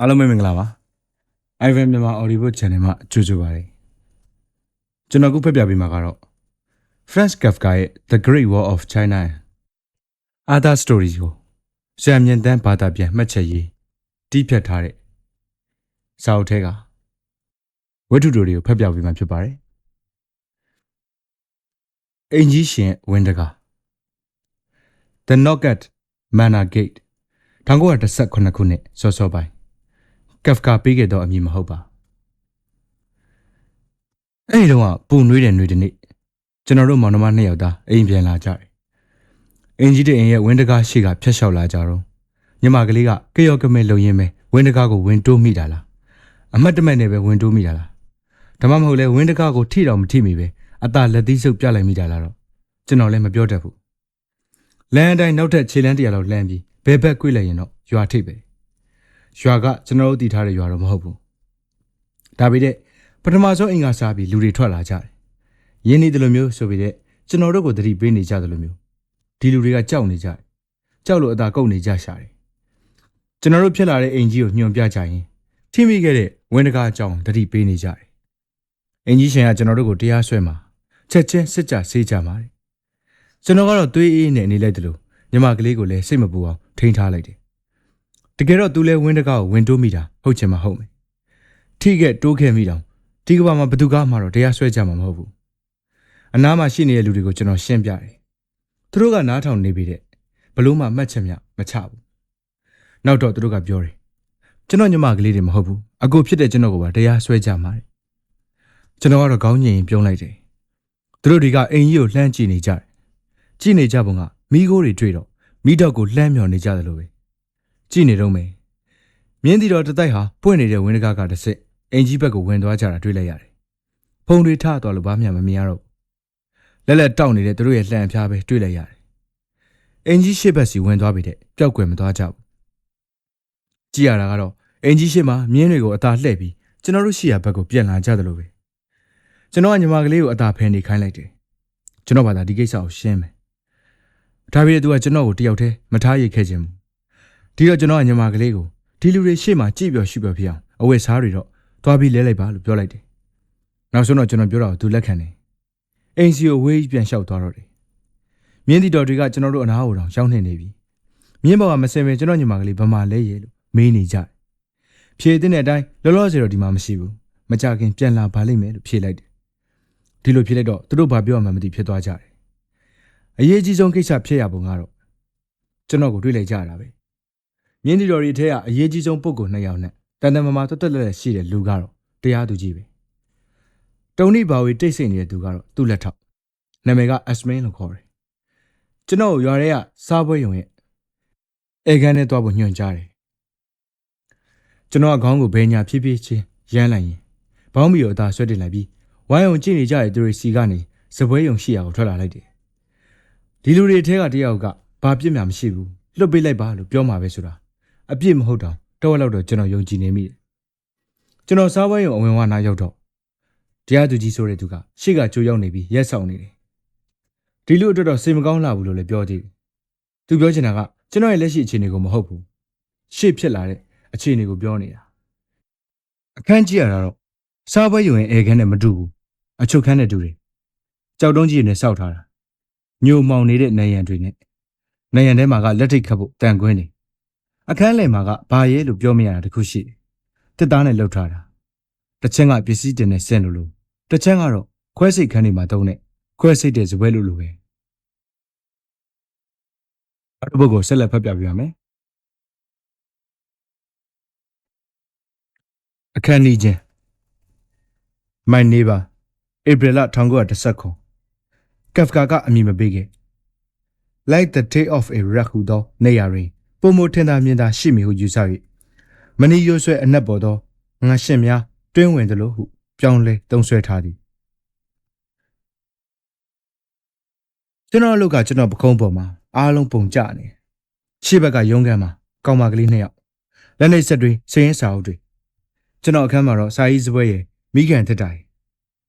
အားလုံးပဲမင်္ဂလာပါ Ivan မြန်မာ Audio Channel မှာကြိုဆိုပါရစေကျွန်တော်ခုဖတ်ပြပေးမှာကတော့ Franz Kafka ရဲ့ The Great War of China and Other Stories ကိုဆရာမြင့်တန်းဘာသာပြန်မှတ်ချက်ရေးတီးဖြတ်ထားတဲ့စာအုပ်ထဲကဝတ္ထုတို့တွေကိုဖတ်ပြပေးမှာဖြစ်ပါတယ်အင်ကြီးရှင်ဝင်းတကာ The Knock at Manor Gate 1918ခုနှစ်စောစောပိုင်း ကဖကာပေးခဲ့တော့အမည်မဟုတ်ပါအဲ့ဒီတော့ကပူနွေးတဲ့နွေတစ်နေ့ကျွန်တော်တို့မောင်နှမနှစ်ယောက်သားအိမ်ပြန်လာကြတယ်အင်ကြီးတဲ့အိမ်ရဲ့ဝင်းတကားရှိကဖျက်လျှောက်လာကြတော့ညီမကလေးကကရော့ကမဲလုံရင်းပဲဝင်းတကားကိုဝင်တိုးမိတာလားအမတ်တမဲ့နဲ့ပဲဝင်တိုးမိတာလားဒါမှမဟုတ်လဲဝင်းတကားကိုထိတော့မထိမိပဲအသာလက်သီးစုပ်ပြလိုက်မိတာလားတော့ကျွန်တော်လည်းမပြောတတ်ဘူးလမ်းအတိုင်းနောက်ထပ်ခြေလမ်းတစ်ရာလောက်လှမ်းပြီးဘဲဘက်ကွေ့လိုက်ရင်တော့ရွာထိပ်ပဲ ရွာကကျွန်တော်တို့တည်ထားတဲ့ရွာတော့မဟုတ်ဘူးဒါပေမဲ့ပထမဆုံးအင်္ဂါစားပြီးလူတွေထွက်လာကြတယ်ရင်းနေတယ်လို့မျိုးဆိုပြီးတဲ့ကျွန်တော်တို့ကိုသတိပေးနေကြတယ်လို့မျိုးဒီလူတွေကကြောက်နေကြတယ်ကြောက်လို့အသာကုတ်နေကြရှာတယ်ကျွန်တော်တို့ဖြစ်လာတဲ့အိမ်ကြီးကိုညွှန်ပြကြရင်ထိမိခဲ့တဲ့ဝင်းတကားအကြောင်းသတိပေးနေကြတယ်အင်ကြီးရှင်ကကျွန်တော်တို့ကိုတရားစွဲမှာချက်ချင်းစစ်ကြဆေးကြမှာတယ်ကျွန်တော်ကတော့သွေးအေးနဲ့နေလိုက်တယ်လို့ညီမကလေးကိုလည်းစိတ်မပူအောင်ထိန်းထားလိုက်တယ် တကယ်တော့သူလဲဝင်းတကားကိုဝင်တိုးမိတာဟုတ်ချင်မှဟုတ်မယ်ထိခဲ့တိုးခဲ့မိတော့ဒီကဘာမှာဘသူကမှတော့တရားစွဲကြမှာမဟုတ်ဘူးအနားမှာရှိနေတဲ့လူတွေကိုကျွန်တော်ရှင်းပြတယ်သူတို့ကနားထောင်နေပြီတဲ့ဘလို့မှမှတ်ချက်မြမချဘူးနောက်တော့သူတို့ကပြောတယ်ကျွန်တော်ညီမကလေးတွေမဟုတ်ဘူးအကိုဖြစ်တဲ့ကျွန်တော်ကိုပါတရားစွဲကြမှာတဲ့ကျွန်တော်ကတော့ခေါင်းငိမ်ပြုံးလိုက်တယ်သူတို့တွေကအိမ်ကြီးကိုလှမ်းကြည့်နေကြတယ်ကြည့်နေကြပုံကမိခိုးတွေတွေ့တော့မိတော့ကိုလှမ်းမြော်နေကြတယ်လို့ပဲ ကြည့်နေတော့မယ်မြင်းတီတော်တတိုက်ဟာပွင့်နေတဲ့ဝင်းတကားကတစ်စစ်အင်ကြီးဘက်ကိုဝင်သွားကြတာတွေ့လိုက်ရတယ်ဖုံတွေထသွားလို့ဘာမှမမြင်ရတော့ဘူးလက်လက်တောက်နေတဲ့သူတို့ရဲ့လှန်ဖျားပဲတွေ့လိုက်ရတယ်အင်ကြီးရှေ့ဘက်စီဝင်သွားပြီတဲ့ပျောက်ကွယ်မသွားကြဘူးကြည့်ရတာကတော့အင်ကြီးရှေ့မှာမြင်းတွေကိုအသာလှည့်ပြီးကျွန်တော်တို့ရှိရာဘက်ကိုပြန်လာကြတယ်လို့ပဲကျွန်တော်ကညီမကလေးကိုအသာဖယ်နေခိုင်းလိုက်တယ်ကျွန်တော်ဘာသာဒီကိစ္စကိုရှင်းမယ်ဒါပေမဲ့သူကကျွန်တော်ကိုတယောက်တည်းမထားရခဲ့ခြင်းဘူး ဒီတော့ကျွန်တော်ကညီမကလေးကိုဒီလူတွေရှေ့မှာကြည့်ပြောရှုပြောဖြစ်အောင်အဝတ်စားတွေတော့သွားပြီးလဲလိုက်ပါလို့ပြောလိုက်တယ်။နောက်ဆုံးတော့ကျွန်တော်ပြောတာကိုသူလက်ခံတယ်။အိမ်စီကိုဝေးပြန်လျှောက်သွားတော့တယ်။မြင်းတီတော်တွေကကျွန်တော်တို့အနားကိုတော့ရောက်နေနေပြီ။မြင်းပေါ်ကမစင်ပဲကျွန်တော်ညီမကလေးဗမာလဲရဲလို့မေးနေကြတယ်။ဖြေတဲ့အတိုင်းလောလောဆယ်တော့ဒီမှာမရှိဘူး။မကြခင်ပြန်လာပါလိမ့်မယ်လို့ဖြေလိုက်တယ်။ဒီလိုဖြေလိုက်တော့သူတို့ဘာပြောမှမသိဖြစ်သွားကြတယ်။အရေးကြီးဆုံးကိစ္စဖြစ်ရပုံကတော့ကျွန်တော်ကိုတွေးလိုက်ကြတာပဲ။ မြင်းတီတော်ရီထဲကအရေးကြီးဆုံးပုဂ္ဂိုလ်နှစ်ယောက်နဲ့တန်တန်မာမာတွတ်တွတ်လက်လက်ရှိတဲ့လူကတော့တရားသူကြီးပဲတုံနိဘာဝေတိတ်ဆိတ်နေတဲ့သူကတော့သူ့လက်ထောက်နာမည်ကအစမင်းလို့ခေါ်တယ်ကျွန်တော်ကိုရွာထဲကစားပွဲရုံရဲ့အေကန်နဲ့တွားဖို့ညွှန်ကြားတယ်ကျွန်တော်ကခေါင်းကိုဘဲညာဖြည်းဖြည်းချင်းရမ်းလိုက်ရင်ဘောင်းမီကိုအသာဆွဲတင်လိုက်ပြီးဝိုင်းအောင်ကြည့်နေကြတဲ့သူတွေစီကနေစပွဲရုံရှိရာကိုထွက်လာလိုက်တယ်ဒီလူတွေထဲကတယောက်ကဘာပြစ်မှမရှိဘူးလွတ်ပေးလိုက်ပါလို့ပြောမှာပဲဆိုတာ အပြစ်မဟုတ်တော့တော့လောက်တော့ကျွန်တော်ယုံကြည်နေမိတယ်ကျွန်တော်စားပွဲရုံအဝင်ဝနာရောက်တော့တရားသူကြီးဆိုတဲ့သူကရှေ့ကကြိုးရောက်နေပြီးရက်ဆောင်နေတယ်ဒီလူအတွက်တော့စိတ်မကောင်းလာဘူးလို့လည်းပြောသေးတယ်သူပြောချင်တာကကျွန်တော်ရဲ့လက်ရှိအခြေအနေကိုမဟုတ်ဘူးရှေ့ဖြစ်လာတဲ့အခြေအနေကိုပြောနေတာအခန်းကြည့်ရတာတော့စားပွဲရုံရဲ့အဲခန်းနဲ့မတူဘူးအချုပ်ခန်းနဲ့တူတယ်ကြောက်တုံးကြီးနဲ့စောက်ထားတာညိုမောင်နေတဲ့နေရံတွေနဲ့နေရံထဲမှာကလက်ထိတ်ခတ်ဖို့တန်ကွင်းနေ အခန်းလယ်မှာကဘာရဲလို့ပြောမရတာတခုရှိတယ်။တစ်သားနဲ့လှုပ်ထားတာ။တစ်ချင်းကပစ္စည်းတင်နဲ့ဆင့်လို့လို့တစ်ချင်းကတော့ခွဲစိတ်ခန်းတွေမှာတုံးတဲ့ခွဲစိတ်တဲ့ဇပွဲလို့လို့ပဲ။အဲ့ဒီဘုတ်ကိုဆက်လက်ဖတ်ပြပြပါမယ်။အခန်းကြီးချင်း My neighbor ဧပြီလ1919ကဖကာကအမည်မပေးခဲ့ Like the day of a rat ဟူသောနေရာတွင် ပုံမထင်သာမြင်သာရှိမည်ဟုယူဆ၍မနီရွဆွဲအနက်ပေါ်သောငါရှင်များတွင်းဝင်သလိုဟုပြောင်းလဲတုံးဆွဲထားသည်ကျွန်တော်အလုပ်ကကျွန်တော်ပခုံးပေါ်မှာအားလုံးပုံကျနေရှေ့ဘက်ကရုံးခန်းမှာကောင်မကလေးနှစ်ယောက်လက်နေဆက်တွေစရင်စာအုပ်တွေကျွန်တော်အခန်းမှာတော့စာရေးစပွဲရဲ့မိခင်ထက်တိုင်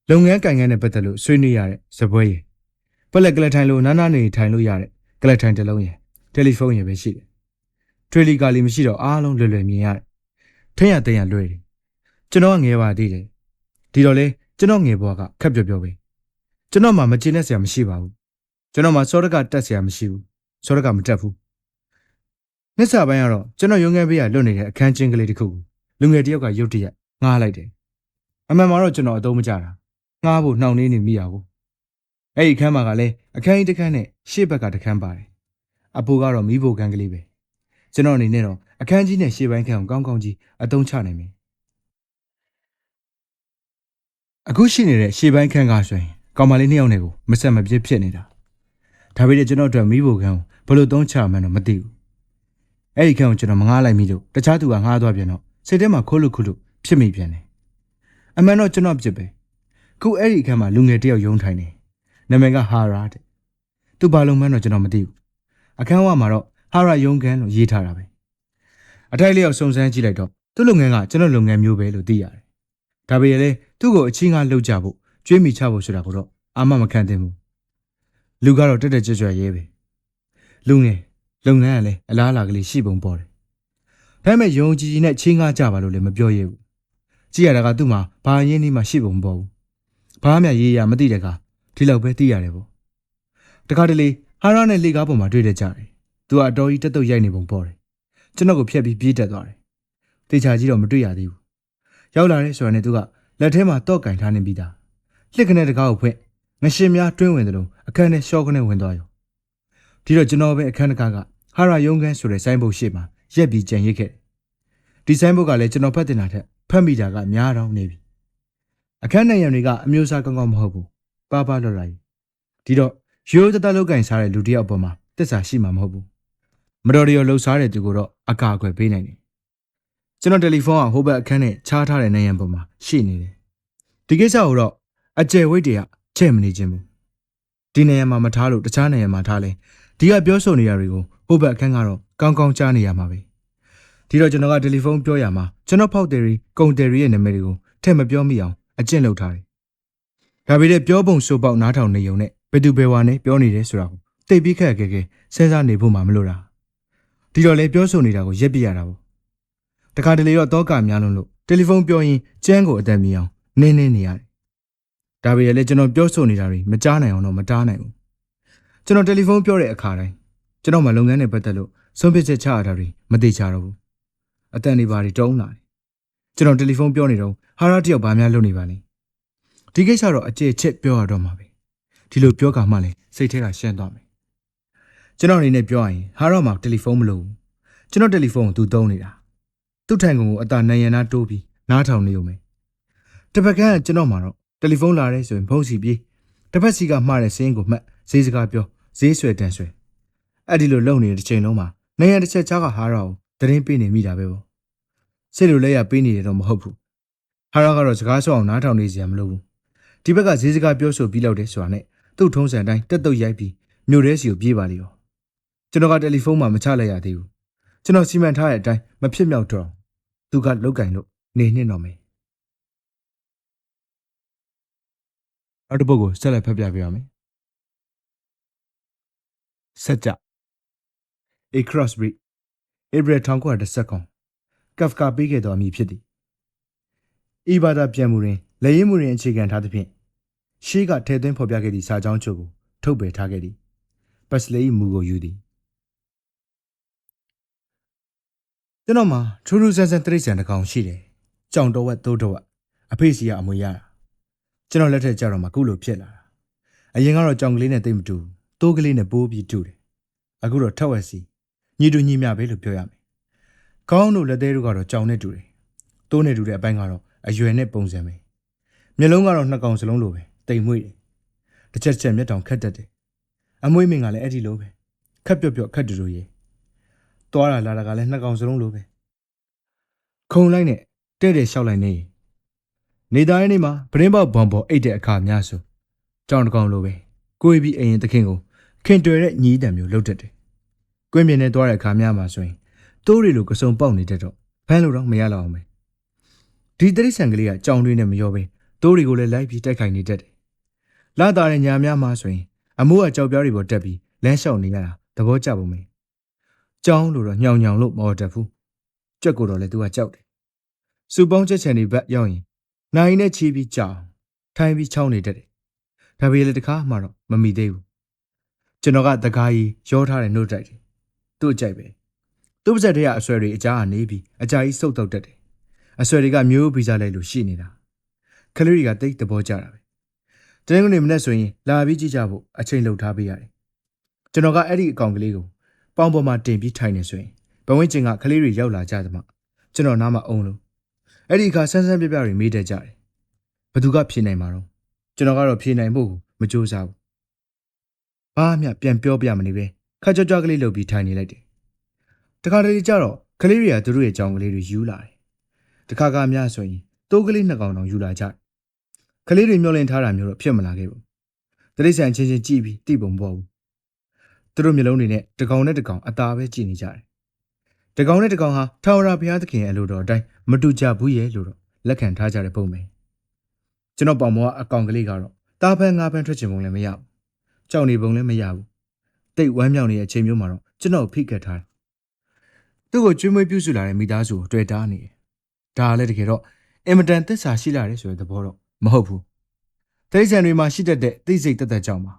လုပ်ငန်းကင်ငန်းနဲ့ပတ်သက်လို့ဆွေးနွေးရတဲ့စပွဲရဲ့ပလက်ကလထိုင်လို့နားနားနေထိုင်လို့ရတဲ့ကလထိုင်တစ်လုံးရဲ့တယ်လီဖုန်းရဲ့ပဲရှိတယ် ထရေလီကလေးမရှိတော့အားလုံးလွယ်လွယ်မြင်ရတယ်ထင်းရတဲ့ရလွဲတယ်ကျွန်တော်ကငယ်ပါသေးတယ်ဒီတော့လေကျွန်တော်ငယ်ဘွားကခက်ပြောပြောပဲကျွန်တော်မှမကျင်တဲ့ဆရာမရှိပါဘူးကျွန်တော်မှစောရကတက်ဆရာမရှိဘူးစောရကမတက်ဘူးနှစ်ဆပိုင်းကတော့ကျွန်တော်ရုံငယ်ပေးရလွတ်နေတဲ့အခန်းချင်းကလေးတစ်ခုကိုလူငယ်တစ်ယောက်ကရုတ်တရက်ငားလိုက်တယ်အမှန်မှာတော့ကျွန်တော်အသုံးမကျတာငားဖို့နှောင့်နှေးနေမိရဘူးအဲ့ဒီအခန်းမှာကလည်းအခန်းကြီးတစ်ခန်းနဲ့ရှေ့ဘက်ကတစ်ခန်းပါတယ်အဖိုးကတော့မိဖို့ခန်းကလေးပဲ ကျွန်တော်အနေနဲ့တော့အခန်းကြီးနဲ့ရှေ့ပိုင်းခန်းကိုကောင်းကောင်းကြီးအသုံးချနိုင်မယ်အခုရှိနေတဲ့ရှေ့ပိုင်းခန်းကဆိုရင်ကောင်မလေးနှစ်ယောက်နဲ့ကိုမဆက်မပြစ်ဖြစ်နေတာဒါပေမဲ့ကျွန်တော်အတွက်မိဖို့ခန်းကိုဘယ်လိုသုံးချမှန်းတော့မသိဘူးအဲ့ဒီခန်းကိုကျွန်တော်မငားလိုက်မိလို့တခြားသူကငားသွားပြန်တော့စိတ်ထဲမှာခိုးလို့ခိုးလို့ဖြစ်မိပြန်တယ်အမှန်တော့ကျွန်တော်ပြစ်ပဲခုအဲ့ဒီအခန်းမှာလူငယ်တစ်ယောက်ယုံထိုင်နေနာမည်ကဟာရာတဲ့သူဘာလုံးမှန်းတော့ကျွန်တော်မသိဘူးအခန်းဝမှာတော့ ဟာရာယုံကန်လို့ရေးထားတာပဲအထိုက်လျောက်စုံစမ်းကြည့်လိုက်တော့သူ့လုပ်ငန်းကကျွန်တော်လုပ်ငန်းမျိုးပဲလို့သိရတယ်ဒါပေမဲ့လည်းသူ့ကိုအချင်းကလှုပ်ကြဖို့ကြွေးမိချဖို့ဆိုတာကိုတော့အာမမခံသင့်ဘူးလူကတော့တက်တက်ကြွကြွရဲပဲလူငယ်လုပ်ငန်းကလည်းအလားအလာကလေးရှိပုံပေါ်တယ်ဒါပေမဲ့ယုံကြည်ကြည်နဲ့ချင်းကားကြပါလို့လည်းမပြောရဲဘူးကြည့်ရတာကသူ့မှာဘာရင်းနှီးမှရှိပုံမပေါ်ဘူးဘာမှရေးရမသိတဲ့ကဒီလောက်ပဲသိရတယ်ပေါ့တခါတလေဟာရနဲ့လေကားပေါ်မှာတွေ့တဲ့ကြတယ် သူကအတော်ကြီးတက်တုတ်ရိုက်နေပုံပေါ်တယ်ကျွန်တော်ကိုဖျက်ပြီးပြေးတက်သွားတယ်တေချာကြီးတော့မတွေ့ရသေးဘူးရောက်လာတဲ့ဆိုရနဲ့သူကလက်ထဲမှာတော့ကင်ထားနေပြီးသားလှစ်ကနေတကားကိုဖွင့်ငရှင်များတွင်းဝင်တယ်လို့အခန်းထဲရှော့ကနေဝင်သွားရောဒီတော့ကျွန်တော်ပဲအခန်းတကားကဟာရယုံခန်းဆိုတဲ့ဆိုင်းဘုတ်ရှေ့မှာရက်ပြီးကြံရစ်ခဲ့ဒီဆိုင်းဘုတ်ကလည်းကျွန်တော်ဖတ်တင်တာထက်ဖတ်မိတာကများတော့နေပြီအခန်းနိုင်ရံတွေကအမျိုးအစားကောင်းကောင်းမဟုတ်ဘူးပါပါလော်လာကြီးဒီတော့ရိုးတတလောက်ကင်စားတဲ့လူတစ်ယောက်ပေါ်မှာတစ္ဆာရှိမှာမဟုတ်ဘူး မတော်တရောလှုပ်ရှားတဲ့သူကိုတော့အကာအကွယ်ပေးနိုင်တယ်ကျွန်တော်တယ်လီဖုန်းကဟိုဘက်အခန်းနဲ့ချားထားတဲ့နိုင်ရံပေါ်မှာရှိနေတယ်ဒီကိစ္စကိုတော့အကျယ်ဝိတ်တွေကချဲ့မနေခြင်းဘူးဒီနေရာမှာမထားလို့တခြားနေရာမှာထားလဲဒီကပြောဆိုနေရတွေကိုဟိုဘက်အခန်းကတော့ကောင်းကောင်းကြားနေရမှာပဲဒီတော့ကျွန်တော်ကတယ်လီဖုန်းပြောရမှာကျွန်တော်ဖောက်တယ်ရီကုန်တယ်ရီရဲ့နာမည်တွေကိုထည့်မပြောမိအောင်အကျင့်လုပ်ထားတယ်ဒါပေမဲ့ပြောပုံဆိုပေါက်နားထောင်နေုံနဲ့ဘယ်သူဘယ်ဝါနဲ့ပြောနေတယ်ဆိုတာကိုတိတ်ပြီးခက်ခဲခဲစဉ်းစားနေဖို့မှမလိုတာ ဒီတော့လေပြောဆိုနေတာကိုရက်ပြရတာပေါ့တခါတလေတော့တောကများလုံးလို့တယ်လီဖုန်းပြောရင်ကျန်းကိုအသက်မီအောင်နင်းနေနေရတယ်ဒါပေမဲ့လည်းကျွန်တော်ပြောဆိုနေတာတွေမကြားနိုင်အောင်တော့မတားနိုင်ဘူးကျွန်တော်တယ်လီဖုန်းပြောတဲ့အခါတိုင်းကျွန်တော်မှလုပ်ငန်းနဲ့ပတ်သက်လို့ဆုံးဖြတ်ချက်ချရတာတွေမသေးချတော့ဘူးအတန်တွေပါတွေတုံးလာတယ်ကျွန်တော်တယ်လီဖုန်းပြောနေတော့ဟာရတယောက်ဘာများလုပ်နေပါလဲဒီကိစ္စတော့အကျဉ်းချက်ပြောရတော့မှာပဲဒီလိုပြောကမှလည်းစိတ်ထဲကရှင်းသွားမယ် ကျွန်တော်အနေနဲ့ပြောရရင်ဟာရမှာတယ်လီဖုန်းမလုပ်ဘူးကျွန်တော်တယ်လီဖုန်းကိုသူသုံးနေတာသူ့ထိုင်ကုန်ကိုအတာနိုင်ရနာတိုးပြီးနားထောင်နေုံပဲတစ်ဖက်ကကျွန်တော်မှာတော့တယ်လီဖုန်းလာတဲ့ဆိုရင်ဖုန်းစီပြေးတစ်ဖက်စီကမှားတဲ့စင်းကိုမှတ်ဈေးစကားပြောဈေးဆွဲတန်ဆွဲအဲ့ဒီလိုလုပ်နေတဲ့ချိန်လုံးမှာနိုင်ရတစ်ချက်ချားကဟာရာကိုသတင်းပေးနေမိတာပဲပေါ့စိတ်လိုလဲရပေးနေတယ်တော့မဟုတ်ဘူးဟာရာကတော့စကားဆော့အောင်နားထောင်နေစရာမလိုဘူးဒီဘက်ကဈေးစကားပြောဆိုပြီးလောက်တယ်ဆိုတာနဲ့သူ့ထုံးစံတိုင်းတက်တုတ်ရိုက်ပြီးမြို့ထဲစီကိုပြေးပါလေရော ကျွန်တော်ကတယ်လီဖုန်းမှာမချလိုက်ရသေးဘူးကျွန်တော်စီမံထားတဲ့အတိုင်းမဖြစ်မြောက်တော့သူကလောက်ကင်လို့နေနှင်းတော့မယ်နောက်တစ်ပုဒ်ကိုဆက်လက်ဖတ်ပြပေးပါမယ်ဆက်ကြ A Crossbreed April 1919ကဖကာပေးခဲ့သောအမည်ဖြစ်သည်ဤဘာသာပြန်မှုတွင်လက်ရင်းမှုတွင်အခြေခံထားသဖြင့်ရှေးကထဲသွင်းဖော်ပြခဲ့သည့်စာကြောင်းချုပ်ကိုထုတ်ပယ်ထားခဲ့သည်ပတ်စလေ၏မူကိုယူသည် ကျွန်တော်မှာထူးထူးဆန်းဆန်းတရိတ်ဆန်တစ်ကောင်ရှိတယ်ကြောင်တော်ဝက်သိုးတော်ဝက်အဖေစီကအမွေရတာကျွန်တော်လက်ထက်ကျတော့မှခုလိုဖြစ်လာတာအရင်ကတော့ကြောင်ကလေးနဲ့တိတ်မတူဘူးသိုးကလေးနဲ့ပိုးပြီးတူတယ်အခုတော့ထက်ဝက်စီညီတူညီမျှပဲလို့ပြောရမယ်ခေါင်းတို့လက်သေးတို့ကတော့ကြောင်နဲ့တူတယ်သိုးနဲ့တူတဲ့အပိုင်းကတော့အရွယ်နဲ့ပုံစံပဲမျက်လုံးကတော့နှစ်ကောင်စလုံးလိုပဲတိမ်မွေ့တယ်တစ်ချက်ချက်မျက်တောင်ခက်တတ်တယ်အမွေးမင်းကလည်းအဲ့ဒီလိုပဲခက်ပြော့ပြော့ခက်တူတူရေ သွားတာလာတာကလည်းနှစ်ကောင်စလုံးလိုပဲခုံလိုက်နဲ့တဲ့တဲ့လျှောက်လိုက်နေနေသားရဲ့နေ့မှာပရင်းပေါက်ဘွန်ပေါ်အိတ်တဲ့အခါများဆိုကြောင်တကောင်လိုပဲကိုယ်ပြီးအရင်သခင်ကိုခင်တွယ်တဲ့ညီးတံမျိုးလှုပ်တတ်တယ်ကွင်းမြင်နဲ့သွားတဲ့အခါများမှာဆိုရင်တိုးရီလိုကစုံပေါက်နေတတ်တော့ဖမ်းလို့တော့မရတော့အောင်ပဲဒီတရိษံကလေးကကြောင်တွေနဲ့မရောပဲတိုးရီကိုလည်းလိုက်ပြီးတိုက်ခိုက်နေတတ်တယ်လာတာတဲ့ညာများမှာဆိုရင်အမိုးကကြောက်ပြားတွေပေါ်တက်ပြီးလမ်းလျှောက်နေရတာသဘောကျပုံပဲ ကြောင်းလို့တော့ညောင်ညောင်လို့မဟုတ်တတ်ဘူးကြွက်ကိုတော့လည်းသူကကြောက်တယ်စူပေါင်းချက်ချန်တွေဘက်ရောက်ရင်နိုင်နဲ့ချီးပြီးကြောင်ထိုင်ပြီးချောင်းနေတတ်တယ်ဒါပေမဲ့တခါမှတော့မမီသေးဘူးကျွန်တော်ကတကားကြီးရောထားတဲ့နှုတ်တိုက်တယ်သူ့အကြိုက်ပဲသူ့ပါဇက်တွေကအဆွဲတွေအကြားကနေပြီးအကြာကြီးစုပ်တော့တတ်တယ်အဆွဲတွေကမျိုးဗီဇလိုက်လို့ရှိနေတာကလေးတွေကတိတ်သဘောကျတာပဲတနင်္ဂနွေမနေ့ဆိုရင်လာပြီးကြည့်ကြဖို့အချိန်လှုပ်ထားပေးရတယ်ကျွန်တော်ကအဲ့ဒီအကောင်ကလေးကို ပေါင်ပေါ်မှာတင်ပြီးထိုင်နေဆိုရင်ဘဝင်းကျင်ကကလေးတွေရောက်လာကြသမှကျွန်တော်နားမှာအုံလို့အဲ့ဒီအခါဆန်းဆန်းပြပြတွေမေးတတ်ကြတယ်ဘသူကဖြေနိုင်မှာတော့ကျွန်တော်ကတော့ဖြေနိုင်ဖို့ကိုမကြိုးစားဘူးဘာမှပြန်ပြောပြမနေပဲခါကြောကြောကလေးလှုပ်ပြီးထိုင်နေလိုက်တယ်တခါတလေကျတော့ကလေးတွေကသူတို့ရဲ့ကြောင်ကလေးတွေယူလာတယ်တခါကများဆိုရင်တိုးကလေးနှစ်ကောင်တောင်ယူလာကြတယ်ကလေးတွေမျောလင့်ထားတာမျိုးတော့ဖြစ်မလာခဲ့ဘူးတရိษံချင်းချင်းကြည့်ပြီးတိပုံပေါ်ဘူး သူတို့မျိုးလုံးတွေနဲ့တကောင်နဲ့တကောင်အသာပဲကြည့်နေကြတယ်တကောင်နဲ့တကောင်ဟာထာဝရဘုရားသခင်ရဲ့အလိုတော်အတိုင်းမတူကြဘူးရဲ့လို့တော့လက်ခံထားကြတဲ့ပုံပဲကျွန်တော်ပေါင်မောကအကောင်ကလေးကတော့တာဖန်ငါးဖန်ထွက်ချင်ပုံလည်းမရဘူးကြောက်နေပုံလည်းမရဘူးတိတ်ဝမ်းမြောက်နေတဲ့အချိန်မျိုးမှာတော့ကျွန်တော်ဖိကတ်ထားတယ်သူ့ကိုကျွေးမွေးပြုစုလာတဲ့မိသားစုကိုတွေ့တာနေတယ်ဒါလည်းတကယ်တော့အင်မတန်သစ္စာရှိလာတယ်ဆိုတဲ့သဘောတော့မဟုတ်ဘူးတိရစ္ဆာန်တွေမှာရှိတတ်တဲ့သိစိတ်တက်တက်ကြောင့်ပါ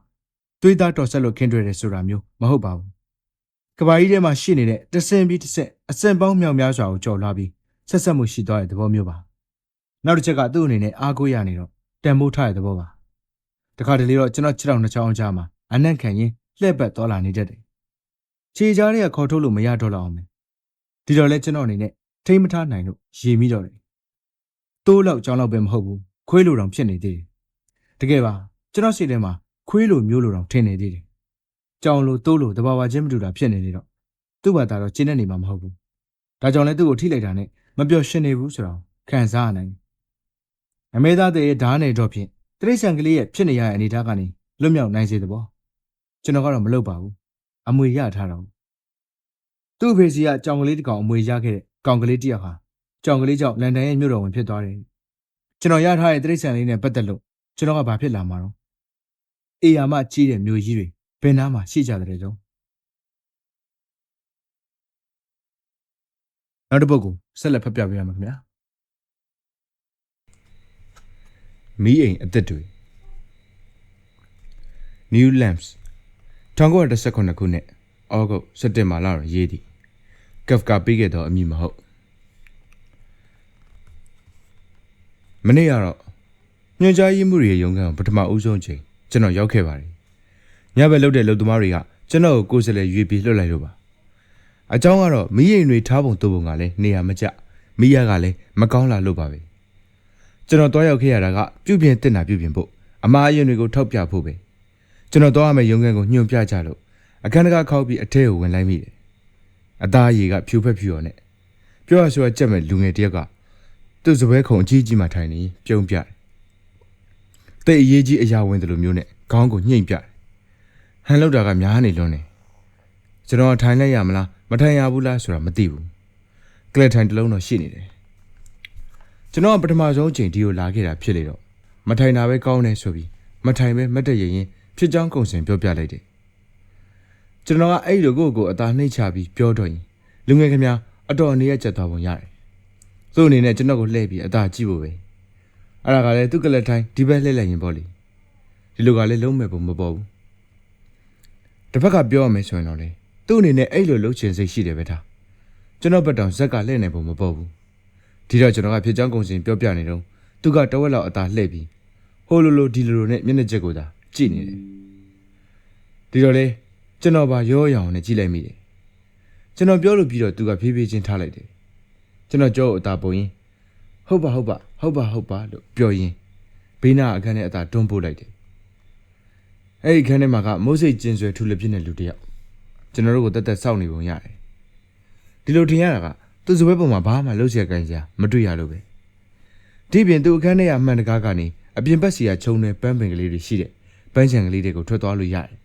တွေးသားတော်ဆက်လို့ခင်းတွေ့တယ်ဆိုတာမျိုးမဟုတ်ပါဘူးကဘာကြီးထဲမှာရှိနေတဲ့တဆင်ပြီးတဆင့်အစင်ပေါင်းမြောက်များစွာကိုကြော်လာပြီးဆက်ဆက်မှုရှိသွားတဲ့သဘောမျိုးပါနောက်တစ်ချက်ကသူ့အနေနဲ့အားကိုးရနေတော့တန်မိုးထားတဲ့သဘောပါတခါတလေတော့ကျွန်တော်ခြေထောက်နှစ်ချောင်းအကြားမှာအနံ့ခံရင်လှည့်ပတ်သွားလာနေတတ်တယ်ခြေကြားတွေကခေါ်ထုတ်လို့မရတော့လောက်အောင်ပဲဒီတော့လဲကျွန်တော်အနေနဲ့ထိမ့်မထားနိုင်လို့ရေမိတော့တယ်တိုးလောက်ကြောင်းလောက်ပဲမဟုတ်ဘူးခွေးလိုတောင်ဖြစ်နေသေးတယ်တကယ်ပါကျွန်တော်စိတ်ထဲမှာ ခွေးလိုမျိုးလိုတောင်ထင်နေသေးတယ်ကြောင်လိုတိုးလိုတဘာဝချင်းမတူတာဖြစ်နေနေတော့သူ့ဘာသာတော့ကျင်းနေနေမှာမဟုတ်ဘူးဒါကြောင့်လဲသူ့ကိုထိလိုက်တာနဲ့မပြောရှင်းနေဘူးဆိုတော့ခံစားရနိုင်တယ်အမေသားတဲ့ရဲ့ဓာတ်နေတော့ဖြင့်တရိษံကလေးရဲ့ဖြစ်နေရတဲ့အနေအထားကနေလွတ်မြောက်နိုင်စေတဲ့ပေါ့ကျွန်တော်ကတော့မလုပ်ပါဘူးအမွေရထားတော့သူ့အဖေစီကကြောင်ကလေးတစ်ကောင်အမွေရခဲ့တဲ့ကောင်ကလေးတစ်ယောက်ဟာကြောင်ကလေးကြောင့်လန်ဒန်ရဲ့မြို့တော်ဝင်ဖြစ်သွားတယ်ကျွန်တော်ရထားတဲ့တရိษံလေးနဲ့ပတ်သက်လို့ကျွန်တော်ကဘာဖြစ်လာမှာတော့ အေယာမကြီးတဲ့မြို့ကြီးတွေဘယ်နားမှာရှိကြတယ်ကြောင့်နောက်တစ်ပုတ်ကိုဆက်လက်ဖတ်ပြပေးရမှာခင်ဗျာမီးအိမ်အသက်တွေ New Lamps 1919ခုနှစ်ဩဂုတ်စက်တင်ဘာလတော်ရေးသည်ကဖကာပေးခဲ့သောအမည်မဟုတ်မနေ့ကတော့ညွှန်ကြားရေးမှုတွေရဲ့ရုံးခန်းကိုပထမဦးဆုံးချိန် ကျွန်တော်ရောက်ခဲ့ပါတယ်။ညဘက်လှုပ်တဲ့လှုပ်သမားတွေကကျွန်တော်ကိုကိုယ်စလဲရွေပြေလွှတ်လိုက်လို့ပါ။အကြောင်းကတော့မီးရင်တွေထားပုံတိုးပုံကလည်းနေရာမကျမီးရကလည်းမကောင်းလာလို့ပါပဲ။ကျွန်တော်တွားရောက်ခဲ့ရတာကပြုပြင်တင်တာပြုပြင်ဖို့အမားအရင်တွေကိုထောက်ပြဖို့ပဲ။ကျွန်တော်တွားရမယ့်ရုံးခန်းကိုညွှန်ပြကြလို့အခန်းတကာခောက်ပြီးအထက်ကိုဝင်လိုက်မိတယ်။အသားအရည်ကဖြူဖက်ဖြူရော်နဲ့ပြောရဆိုရကြက်မဲ့လူငယ်တယောက်ကသူ့စပွဲခုံအကြီးကြီးမှထိုင်နေပြုံးပြတယ် တိတ်အရေးကြီးအရာဝင်တယ်လို့မျိုးနဲ့ခေါင်းကိုညှိမ့်ပြတယ်ဟန်လောက်တာကများနေလွန်းနေကျွန်တော်ထိုင်လိုက်ရမလားမထိုင်ရဘူးလားဆိုတာမသိဘူးကလစ်ထိုင်တစ်လုံးတော့ရှိနေတယ်ကျွန်တော်ကပထမဆုံးအချိန်ဒီကိုလာခဲ့တာဖြစ်လေတော့မထိုင်တာပဲကောင်းတယ်ဆိုပြီးမထိုင်ပဲမတ်တက်ရင်ရင်ဖြစ်ကြောင်းကုံစင်ပြောပြလိုက်တယ်ကျွန်တော်ကအဲ့လိုကိုကိုအသာနှိမ့်ချပြီးပြောတော့ရင်လူငယ်ခင်ဗျာအတော်အနေရချက်သွားပုံရတယ်သူ့အနေနဲ့ကျွန်တော်ကိုလှည့်ပြီးအသာကြည့်ဖို့ပဲ အဲ့ဒါကလည်းသူ့ကလက်ထိုင်းဒီဘက်လှည့်လိုက်ရင်ပေါ့လေဒီလိုကလည်းလုံးမဲ့ပုံမပေါ်ဘူးတစ်ဖက်ကပြောရမယ်ဆိုရင်တော့လေသူ့အနေနဲ့အဲ့လိုလှုပ်ချင်စိတ်ရှိတယ်ပဲထားကျွန်တော်ဘက်တောင်ဇက်ကလှည့်နေပုံမပေါ်ဘူးဒီတော့ကျွန်တော်ကဖြစ်ချောင်းကုံစင်ပြောပြနေတော့သူကတဝက်လောက်အသာလှည့်ပြီးဟိုလိုလိုဒီလိုလိုနဲ့မျက်နှာချက်ကိုသာကြည့်နေတယ်ဒီတော့လေကျွန်တော်ပါရောရောင်နဲ့ကြည့်လိုက်မိတယ်ကျွန်တော်ပြောလို့ပြီးတော့သူကဖြည်းဖြည်းချင်းထားလိုက်တယ်ကျွန်တော်ကြောအသာပုံရင်ဟုတ်ပါဟုတ်ပါ ဟုတ်ပါဟုတ်ပါလို့ပြောရင်းဘေးနာအခန်းထဲအသာတွန်းပို့လိုက်တယ်အဲ့ဒီခန်းထဲမှာကမိုးစိတ်ကျင်ဆွဲထူလက်ပြစ်တဲ့လူတစ်ယောက်ကျွန်တော်တို့ကိုတက်တက်စောင့်နေပုံရတယ်ဒီလိုထင်ရတာကသူ့စပွဲပုံမှာဘာမှလှုပ်ရှားကြင်စရာမတွေ့ရလို့ပဲဒီပြင်သူအခန်းထဲကအမှန်တကားကနေအပြင်ဘက်စီကခြုံနေပန်းပင်ကလေးတွေရှိတဲ့ပန်းချံကလေးတွေကိုထွက်သွားလို့ရတယ်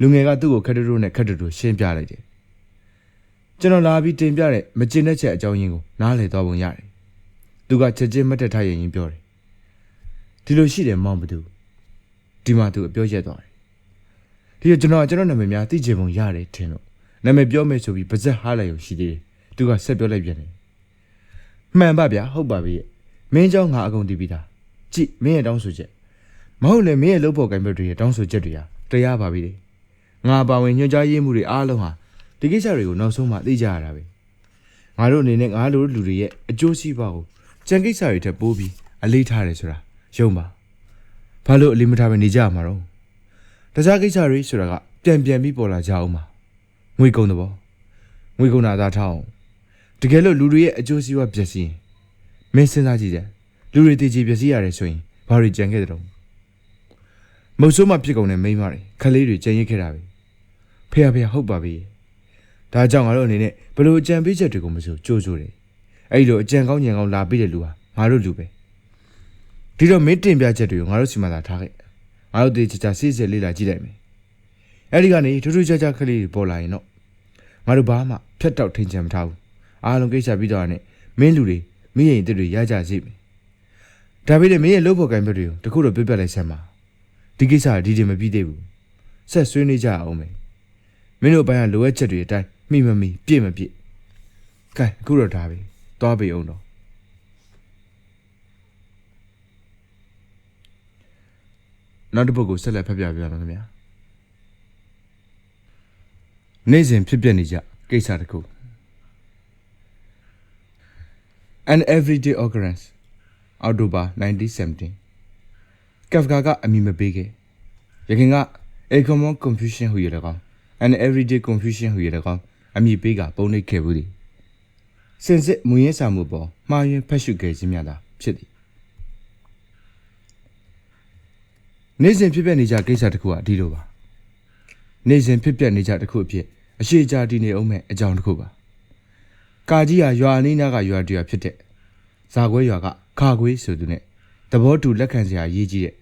လူငယ်ကသူ့ကိုခက်တူတူနဲ့ခက်တူတူရှင်းပြလိုက်တယ်ကျွန်တော်လာပြီးတင်ပြတဲ့မကျင်တဲ့ချက်အကြောင်းရင်းကိုနားလည်သွားပုံရတယ် သူကချက်ချင်းမတ်တက်ထားရင်ပြောတယ်ဒီလိုရှိတယ်မောင်ဘသူဒီမှာသူအပြောရက်သွားတယ်ဒီကကျွန်တော်ကကျွန်တော်နာမည်များသိချင်ပုံရတယ်ထင်လို့နာမည်ပြောမယ်ဆိုပြီးပါဇက်ဟားလိုက်ရုံရှိသေးတယ်သူကဆက်ပြောလိုက်ပြန်တယ်မ မှန်ပါဗျာဟုတ်ပါပြီမင်းเจ้าငါအကုန်တည်ပြီးသားကြည့်မင်းရဲ့တောင်းဆိုချက်မဟုတ်လေမင်းရဲ့လုပ်ဖို့ကံဘက်တွေရဲ့တောင်းဆိုချက်တွေဟာတရားပါပြီလေငါပါဝင်ညွှန်ကြားရေးမှုတွေအားလုံးဟာဒီကိစ္စတွေကိုနောက်ဆုံးမှသိကြရတာပဲငါတို့အနေနဲ့ငါတို့လူတွေရဲ့အကျိုးစီးပွားကို ကြံကိစ္စတွေထက်ပိုးပြီးအလေးထားတယ်ဆိုတာယုံပါဘာလို့အလေးမထားပဲနေကြရမှာတော့တခြားကိစ္စတွေဆိုတာကပြန်ပြန်ပြီးပေါ်လာကြအောင်ပါငွေကုန်တဲ့ဘောငွေကုန်တာသာထားအောင်တကယ်လို့လူတွေရဲ့အကျိုးစီးပွားပျက်စီးရင်မင်းစဉ်းစားကြည့်ကြလူတွေတည်ကြည်ပျက်စီးရတယ်ဆိုရင်ဘာတွေကြံခဲ့တဲ့တော့မုတ်ဆိုးမှပြစ်ကုန်တဲ့မိန်းမတွေခလေးတွေကြံရစ်ခဲ့တာပဲဖေရဖေရဟုတ်ပါပြီဒါကြောင့်ငါတို့အနေနဲ့ဘလို့အကြံပေးချက်တွေကိုမစိုးကြိုးကြိုးတယ် အဲ့လိုအကြံကောင်းညံကောင်းလာပြီးတဲ့လူဟာငါတို့လူပဲဒီတော့မင်းတင်ပြချက်တွေကိုငါတို့စီမံသာထားခဲ့ငါတို့တည်ချာချာစစ်စစ်လေးလာကြည့်လိုက်မယ်အဲ့ဒီကနေထူးထူးခြားခြားခလေးတွေပေါ်လာရင်တော့ငါတို့ဘာမှဖြတ်တောက်ထိန်ချင်မထားဘူးအားလုံးကိစ္စပြီးတော့ရတယ်မင်းလူတွေမင်းရဲ့အစ်တွေရကြစီမယ်။ဒါပေမဲ့မင်းရဲ့လုပ်ဖို့ကံဘက်တွေကိုတခုတော့ပြပြလိုက်စမ်းပါ။ဒီကိစ္စကဒီဒီမပြီးသေးဘူး။ဆက်ဆွေးနွေးကြအောင်မယ်။မင်းတို့ဘက်ကလိုအပ်ချက်တွေအတိုင်းမိမမိပြည့်မပြည့်။ကဲအခုတော့ဒါပဲ။ သွားပြီအောင်တော့နောက်တစ်ပုဒ်ကိုဆက်လက်ဖတ်ပြပြပါမယ်ခင်ဗျာ။နေ့စဉ်ဖြစ်ပျက်နေကြကိစ္စတစ်ခု an everyday occurrence အောက်တိုဘာ1917ကက်ဖကာကအမည်မပေးခဲ့ရခင်က a common confusion ဟူရတဲ့ကောင် an everyday confusion ဟူရတဲ့ကောင်အမည်ပေးကပုံနှိပ်ခဲ့ဘူးသည် စင်စစ်မူရင်းစာမှုပေါ်မှားယွင်းဖတ်ရှုခဲ့ခြင်းများသာဖြစ်သည်နေ့စဉ်ဖြစ်ပျက်နေကြကိစ္စတစ်ခုကဒီလိုပါနေ့စဉ်ဖြစ်ပျက်နေကြတစ်ခုအဖြစ်အရှိကြာတည်နေအောင်မဲ့အကြောင်းတစ်ခုပါကာကြီးဟာရွာအနီးနားကရွာတရွာဖြစ်တဲ့ဇာခွဲရွာကခါခွေးဆိုသူနဲ့သဘောတူလက်ခံစရာရေးကြီးတဲ့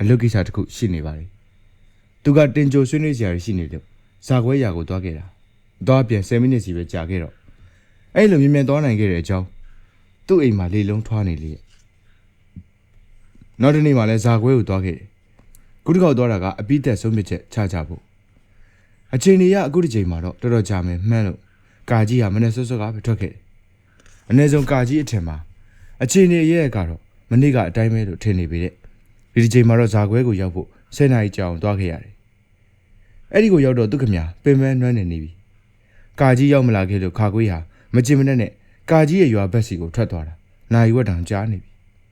အလုပ်ကိစ္စတစ်ခုရှိနေပါလေ။သူကတင်ကြိုဆွေးနွေးစရာရှိနေလို့ဇာခွဲရွာကိုသွားခဲ့တာ။သွားပြန်10မိနစ်စီပဲကြာခဲ့တော့ အဲ့လိုမြင်မြင်သွားနိုင်ခဲ့တဲ့အကြောင်းသူ့အိမ်မှာလေလုံးထွားနေလေ။နောက်တစ်နေ့မှလည်းဇာခွဲကိုသွားခဲ့တယ်။ခုတစ်ခေါက်သွားတာကအပိသက်ဆုံးဖြတ်ချက်ချကြဖို့အချိန်ကြီးကအခုတစ်ချိန်မှာတော့တော်တော်ကြာမယ်မှန်းလို့ကာကြီးကမနေ့စောစောကပဲထွက်ခဲ့တယ်။အနည်းဆုံးကာကြီးအထင်မှာအခြေအနေရဲ့ကတော့မနေ့ကအတိုင်းပဲလို့ထင်နေပေတဲ့ဒီဒီချိန်မှာတော့ဇာခွဲကိုရောက်ဖို့၁၀နာရီကြာအောင်သွားခဲ့ရတယ်။အဲ့ဒီကိုရောက်တော့သူခမညာပင်ပန်းနွမ်းနေနေပြီ။ကာကြီးရောက်မလာခဲ့လို့ခါခွေးဟာ မချင်မနဲ့နဲ့ကာကြီးရဲ့ရွာဘက်စီကိုထွက်သွားတာ။နာယီဝက်တောင်ကြားနေပြီ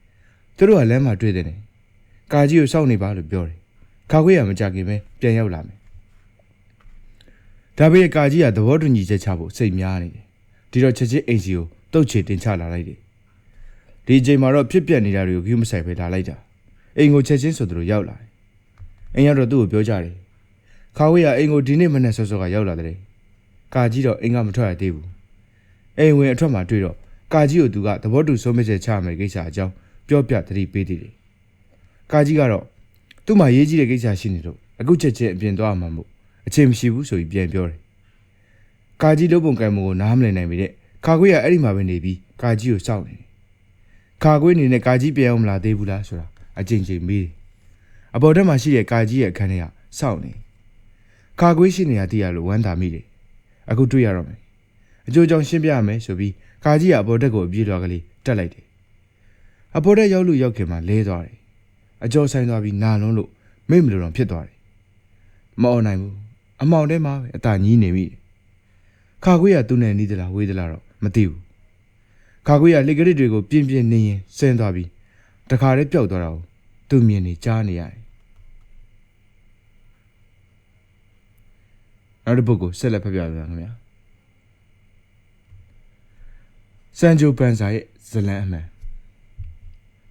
။သူတို့ကလမ်းမှာတွေ့တဲ့နေ။ကာကြီးကိုစောင့်နေပါလို့ပြောတယ်။ခါခွေးကမကြခင်ပဲပြန်ရောက်လာမယ်။ဒါပေမဲ့ကာကြီးကသဘောတူညီချက်ချဖို့စိတ်များနေတယ်။ဒီတော့ချက်ချင်းအိမ်စီကိုတုတ်ချေတင်ချလာလိုက်တယ်။ဒီအချိန်မှာတော့ဖြစ်ပျက်နေတာတွေကိုဂရုမစိုက်ပဲလာလိုက်တာ။အိမ်ကိုချက်ချင်းဆိုသူတို့ရောက်လာတယ်။အိမ်ရောက်တော့သူ့ကိုပြောကြတယ်။ခါဝေးကအိမ်ကိုဒီနေ့မနေ့စောစောကရောက်လာတယ်။ကာကြီးတော့အိမ်ကမထွက်ရသေးဘူး။ အိမ်ဝင်အထွက်မှာတွေ့တော့ကာကြီးကိုသူကသဘောတူဆုံးဖြတ်ချက်ချမယ်ကိစ္စအကြောင်းပြောပြသတိပေးသေးတယ်။ကာကြီးကတော့သူ့မှာရေးကြီးတဲ့ကိစ္စရှိနေလို့အခုချက်ချင်းအပြင်သွားမှမို့အချိန်မရှိဘူးဆိုပြီးပြန်ပြောတယ်။ကာကြီးလုပ်ပုံကံမှုကိုနားမလည်နိုင်ပြီတဲ့။ခါခွေးကအဲ့ဒီမှာပဲနေပြီးကာကြီးကိုစောင့်နေတယ်။ခါခွေးအနေနဲ့ကာကြီးပြန်အောင်မလာသေးဘူးလားဆိုတာအချိန်ချင်းမေးတယ်။အပေါ်တက်မှာရှိတဲ့ကာကြီးရဲ့အခန်းထဲကစောင့်နေ။ခါခွေးရှိနေတာသိရလို့ဝမ်းသာမိတယ်။အခုတွေ့ရတော့မယ်။ အကျိုးကြောင့်ရှင်းပြရမယ်ဆိုပြီးကာကြီးကအပေါ်တက်ကိုအပြေးတော်ကလေးတက်လိုက်တယ်။အပေါ်တက်ရောက်လို့ရောက်ခင်မှာလဲသွားတယ်။အကျော်ဆိုင်သွားပြီးနာလုံးလို့မိတ်မလို့တော့ဖြစ်သွားတယ်။မအော်နိုင်ဘူး။အမောင်ထဲမှာပဲအသာညီးနေမိတယ်။ခါခွေးကသူ့နဲ့နီးသလားဝေးသလားတော့မသိဘူး။ခါခွေးကလေကရစ်တွေကိုပြင်းပြင်းနေရင်ဆင်းသွားပြီးတခါတည်းပျောက်သွားတာကိုသူ့မြင်နေကြားနေရတယ်။နောက်တစ်ပုဒ်ကိုဆက်လက်ဖတ်ပြပါမယ်ခင်ဗျာ။ ဆန်ဂျိုပန်ဆာရဲ့ဇလန်အမှန်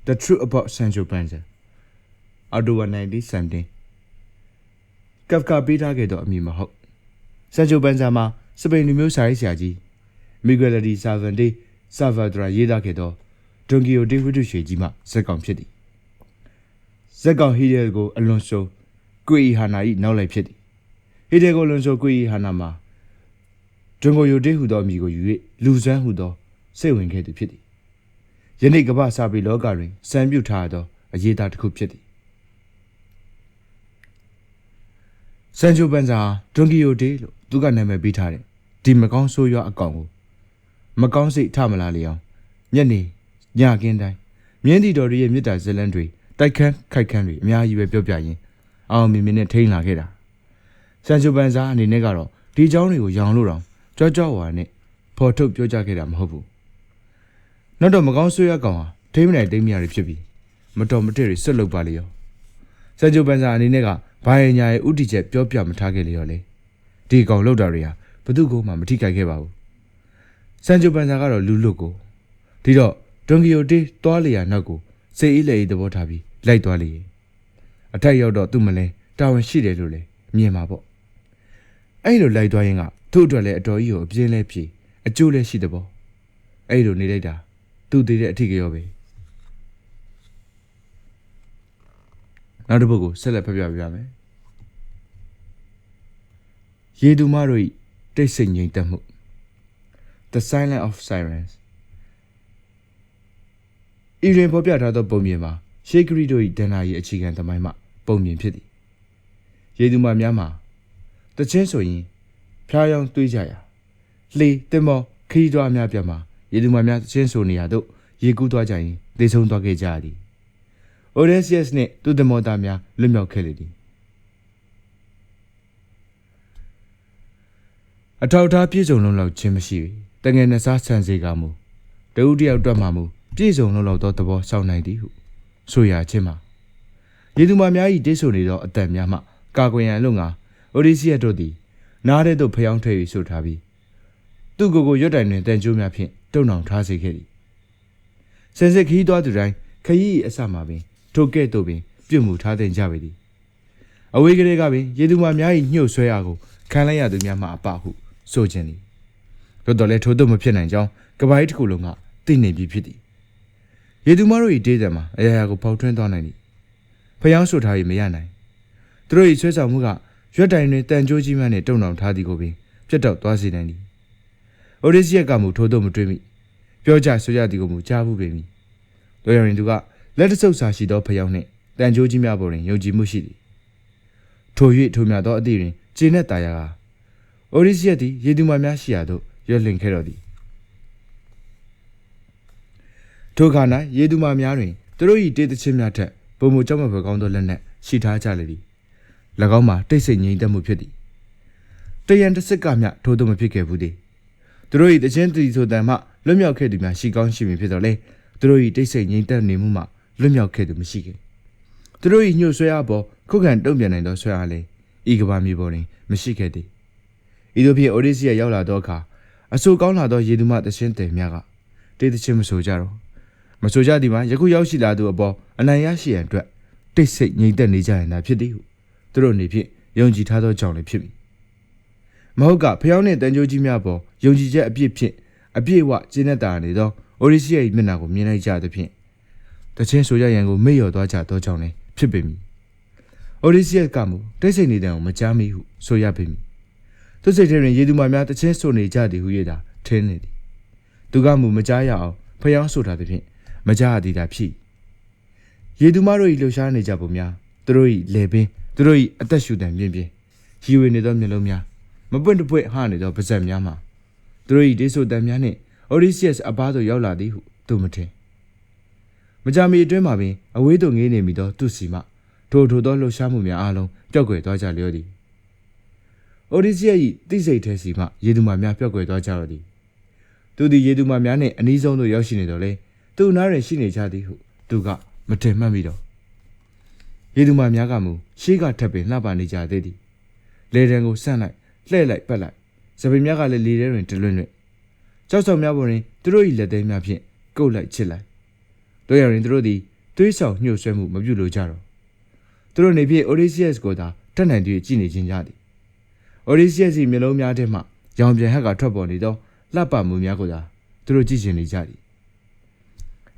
The Truth About Sancho Panza အော်တိုဝါ1917ကဖကာပေးထားခဲ့တော့အမည်မဟုတ်ဆန်ချိုပန်ဆာမှာစပိန်လူမျိုးစာရေးဆရာကြီးမီဂွယ်လဒီဆာဗန်ဒေဆာဗာဒရာရေးသားခဲ့တော့ဒွန်ဂီယိုဒေဝိဒ်ရွှေကြီးမှဇက်ကောင်ဖြစ်သည်ဇက်ကောင်ဟီဒယ်ကိုအလွန်ဆိုကွေအီဟာနာ၏နောက်လိုက်ဖြစ်သည်ဟီဒယ်ကိုအလွန်ဆိုကွေအီဟာနာမှာဒွန်ဂိုယိုဒေဟုသောအမည်ကိုယူ၍လူစွမ်းဟုသော စိတ်ဝင်ခဲ့သူဖြစ်သည်ယနေ့ကမ္ဘာစာပေလောကတွင်စံပြုထားသောအရေးသားတစ်ခုဖြစ်သည် ဆန်ချိုပန်စာဒွန်ကီယိုဒေးလို့သူကနာမည်ပေးထားတယ်ဒီမကောင်းဆိုးရွားအကောင်ကိုမကောင်းစိတ်ထမလားလေအောင် ညနေညကင်းတိုင်းမြင်းတီတော်ရဲ့မြစ်တာဇလန်းတွေတိုက်ခန်းခိုက်ခန်းတွေအများကြီးပဲပြောပြရင်အောင်မြင်မြင်နဲ့ထိန်းလာခဲ့တာဆန်ချိုပန်စားအနေနဲ့ကတော့ဒီเจ้าတွေကိုရောင်လို့တော့ကြွကြွဝါနဲ့ဖော်ထုတ်ပြောကြခဲ့တာမဟုတ်ဘူး နောက်တော့မကောင်းဆွေးရကောင်ဟာထိမ့်မနိုင်တိမ့်မရတွေဖြစ်ပြီးမတော်မတည့်တွေဆွတ်လုပ်ပါလေရောဆန်ချိုပန်စားအနေနဲ့ကဘာရညာရဲ့ဥတီချက်ပြောပြမထားခဲ့လေရောလေဒီကောင်လောက်တာတွေဟာဘသူ့ကိုမှမထိခိုက်ခဲ့ပါဘူးဆန်ချိုပန်စားကတော့လူလွတ်ကိုဒီတော့ဒွန်ကီယိုတေးသွားလျာနောက်ကိုစေအေးလေအေးသဘောထားပြီးလိုက်သွားလေအထက်ရောက်တော့သူ့မလဲတာဝန်ရှိတယ်လို့လေမြင်ပါပေါ့အဲ့လိုလိုက်သွားရင်ကသူ့အတွက်လည်းအတော်ကြီးကိုအပြင်းလဲဖြေအကျိုးလည်းရှိတဲ့ပေါ့အဲ့လိုနေလိုက်တာ သူ့သေးတဲ့အထီးကြောပဲနောက်တစ်ပုဒ်ကိုဆက်လက်ဖတ်ပြပြပါမယ်ရေတူမတို့၏တိတ်ဆိတ်ငြိမ်သက်မှု The Silence of Sirens ဤတွင်ဖော်ပြထားသောပုံမြင်မှာရှေးဂရီတို့၏ဒဏ္ဍာရီအခြေခံသမိုင်းမှပုံမြင်ဖြစ်သည်ရေသူမများမှာတချင်းဆိုရင်ဖျားယောင်းတွေးကြရာလှေတင်မောခရီးသွားများပြမှာ ရေသူမများတချင်းဆိုနေရသို့ရေကူးသွားကြရင်သေဆုံးသွားခဲ့ကြသည်အိုရက်ဆီယက်နှင့်သူ့တမောသားများလွတ်မြောက်ခဲ့လေသည်အထောက်အထားပြည့်စုံလုံးလောက်ခြင်းမရှိပြီတငယ်နှစားဆန်စေကမူတဦးတယောက်တွက်မှမူပြည့်စုံလုံးလောက်သောသဘောစောင့်နိုင်သည်ဟုဆိုရခြင်းမှာရေသူမများ၏တိတ်ဆိုနေသောအတန်များမှကာကွယ်ရန်အလို့ငါအိုဒီစီယက်တို့သည်နားတဲ့သို့ဖျောင်းထွဲ၍ဆိုထားပြီးသူ့ကိုယ်ကိုရွတ်တိုင်တွင်တန်ကျိုးများဖြင့် တုံနှောင်ထားစေခဲ့သည်စင်စစ်ခီးသွားသူတိုင်းခရီး၏အစမှာပင်ထိုကဲ့သို့ပင်ပြုတ်မှုထားတဲ့ကြပေသည်အဝေးကလေးကပင်ရေသူမများ၏ညှို့ဆွဲရာကိုခံလိုက်ရသူများမှအပဟုဆိုခြင်းသည်တို့တော်လဲထို့သို့မဖြစ်နိုင်ကြောင်းကပိုက်တစ်ခုလုံးကသိနေပြီဖြစ်သည်ရေသူမတို့၏ဒေးတယ်မှာအရာရာကိုပေါက်ထွင်းသွားနိုင်သည်ဖျောင်းဆိုထား၍မရနိုင်သူတို့၏ဆွဲဆောင်မှုကရွက်တိုင်တွင်တန်ကြိုးကြီးမှန်းနှင့်တုံနှောင်ထားသည်ကိုပင်ပြတ်တော့သွားစေနိုင်သည်အိုဒီစီယက်ကမူထို့သို့မတွေးမိ ပြောကြဆိုကြသည်ကိုမူကြားဘူးပေမည်တို့ရရင်သူကလက်တဆုပ်စာရှိသောဖျောင်းနှင့်တန်ကြိုးကြီးများပေါ်တွင်ယုံကြည်မှုရှိသည်ထို၍ထိုမြတ်သောအသည့်တွင်ခြေနှက်တာယာကအိုဒီစီယက်သည်ရေသူမများရှိရာသို့ရွက်လင်ခဲ့တော်သည်ထိုအခါ၌ရေသူမများတွင်သူတို့၏တေးသချင်းများထက်ပုံမကြောက်မဖွယ်ကောင်းသောလက်နက်ရှိထားကြလေသည်၎င်းမှာတိတ်ဆိတ်ငြိမ်သက်မှုဖြစ်သည်တရန်တစ်စစ်ကမျှထိုးသို့မဖြစ်ခဲ့ဘူးသည်သူတို့၏တချင်းတီဆိုတန်မှ လွတ်မြောက်ခဲ့သူများရှိကောင်းရှိမည်ဖြစ်တော်လေသူတို့၏တိတ်ဆိတ်ငြိမ်သက်နေမှုမှလွတ်မြောက်ခဲ့သူမရှိခဲ့သူတို့၏ညှို့ဆွဲအားပေါ်ခုခံတုံ့ပြန်နိုင်သောဆွဲအားလည်းဤကဘာမြေပေါ်တွင်မရှိခဲ့သည်ဤသို့ဖြင့်အိုဒီစီယရောက်လာသောအခါအဆူကောင်းလာသောရေသူမတချင်းတယ်များကတေးသချင်းမဆိုကြတော့မဆိုကြသည်မှာယခုရောက်ရှိလာသူအပေါ်အနိုင်ရရှိရန်အတွက်တိတ်ဆိတ်ငြိမ်သက်နေကြရင်သာဖြစ်သည်ဟုသူတို့အနေဖြင့်ယုံကြည်ထားသောကြောင့်လည်းဖြစ်ပြီမဟုတ်ကဖျောင်းနှင့်တန်ကြိုးကြီးများပေါ်ယုံကြည်ချက်အပြည့်ဖြင့် အပြည့်အဝကျင်းနေတာနေသောအိုရီစီရဲ့မျက်နှာကိုမြင်လိုက်ကြသဖြင့်တချင်းဆိုရရန်ကိုမေ့လျော်သွားကြသောကြောင့်လည်းဖြစ်ပေမည်အိုရီစီရဲ့ကမူတိတ်ဆိတ်နေတဲ့ကိုမကြားမိဟုဆိုရပေမည်သူစိတ်ထဲတွင်ရေသူမများတချင်းဆိုနေကြသည်ဟု၍သာထင်းနေသည်သူကမူမကြားရအောင်ဖျောင်းဆိုထားသည်ဖြင့်မကြားရသည်သာဖြစ်ရေသူမတို့၏လှူရှားနေကြပုံများသူတို့၏လေပင်သူတို့၏အသက်ရှူတန်ပြင်းပြင်းရီဝေနေသောမျက်လုံးများမပွင့်တပွင့်ဟနေသောပါဇက်များမှာ သူတို့၏ဒေဆိုတန်များနှင့် Odysseus အပားသို့ရောက်လာသည်ဟုသူမထင်မကြမီအတွင်းမှာပင်အဝေးသို့ငေးနေမိသောသူစီမှထိုထိုသောလှူရှားမှုများအလုံးပျောက်ကွယ်သွားကြလျောသည် Odysseus ၏တိစိတ်ထဲစီမှရေသူမများပျောက်ကွယ်သွားကြတော့သည်သူသည်ရေသူမများနှင့်အနီးဆုံးသို့ရောက်ရှိနေတော့လေသူနားတွင်ရှိနေကြသည်ဟုသူကမထင်မှတ်မိတော့ရေသူမများကမူရှေးကထပ်ပင်လှပနေကြသေးသည်လေတံကိုဆန့်လိုက်လှဲ့လိုက်ပတ်လိုက် စပင်များကလည်းလေထဲတွင်တလွင့်လွင့်ကြောက်ဆောင်များပေါ်တွင်သူတို့၏လက်သေးများဖြင့်ကုတ်လိုက်ချစ်လိုက်တို့ရရင်သူတို့သည်သွေးဆောင်ညှို့ဆွဲမှုမပြုလိုကြတော့သူတို့နေဖြင့် Odysseus ကိုသာတတ်နိုင်သူကြည့်နေခြင်းကြသည် Odysseus ၏မျိုးလုံးများထဲမှရောင်ပြန်ဟက်ကထွက်ပေါ်နေသောလှပမှုများကိုသာသူတို့ကြည့်ချင်နေကြသည်